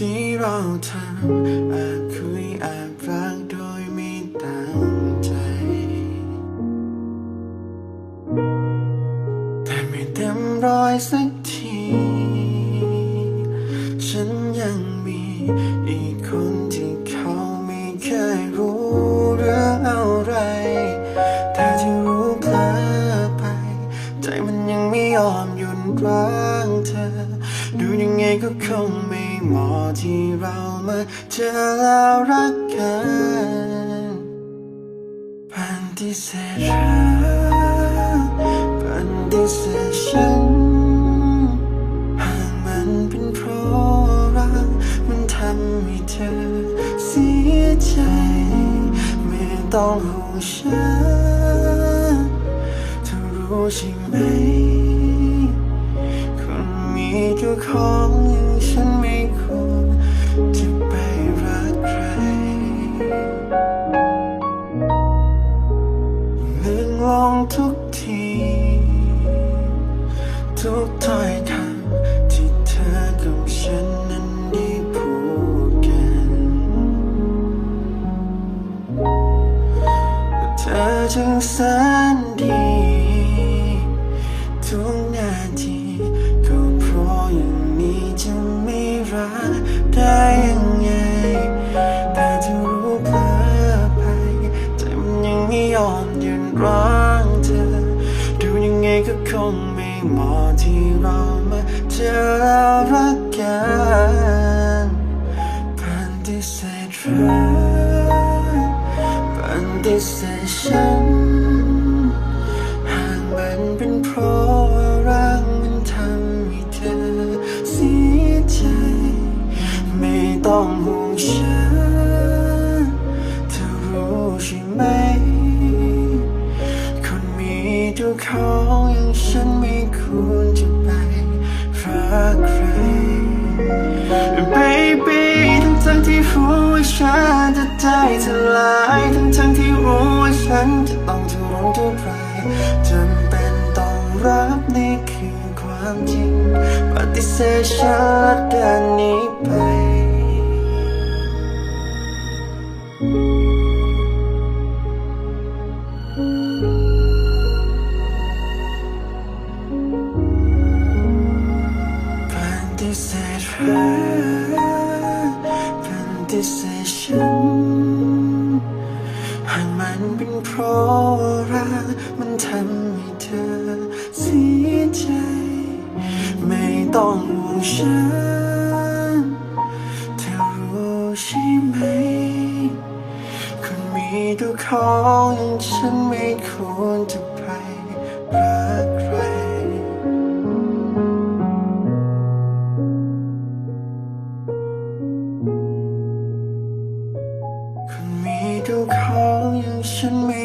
ที่เราทำแอบคุยแอบรักโดยไม่ตั้งใจ แต่ไม่เต็มร้อยสักที ฉันยังมีอีกคนที่เขาไม่เคยรู้เรื่องอะไร แต่ที่รู้เพลอไป ใจมันยังไม่ยอมหยุดรัก ดูยังไงก็คงไม่เหมาะที่เรามาเจอแล้วรักกันปฏิเสธรักปฏิเสธฉันหากมันเป็นเพราะรักมันทำให้เธอเสียใจ ไม่ต้องห่วงฉันเธอรู้ใช่ไหม จ้าของอย่างฉันไม่ควรจะไปรักใครเลื่อนลงทุกที ทุกถ้อยคำที่เธอกับฉันนั้นได้พูดกันเธอจึงสน ก็คงไม่เหมาะที่เรามาเจอแล้วรักกันปฏิเสธรักปฏิเสธฉัน ของอย่างฉันไม่ควรจะไปรักใคร Baby ทั้งทั้งที่รู้ว่าฉันจะใจสลายทั้งทั้งที่รู้ว่าฉันจะต้องทุรนทุรายจำเป็นต้องรับนี่คือความจริงปฏิเสธฉันและเดินหนี้ ธรักปฏิเสธฉันหากมันเป็นเพราะรักมันทำให้เธอเสียใจ ไม่ต้องห่วงฉัน เธอรู้ใช่ไหมคนมีตัวของอย่างฉันไม่ควรจะ คนมีเจ้าของอย่างฉันไม่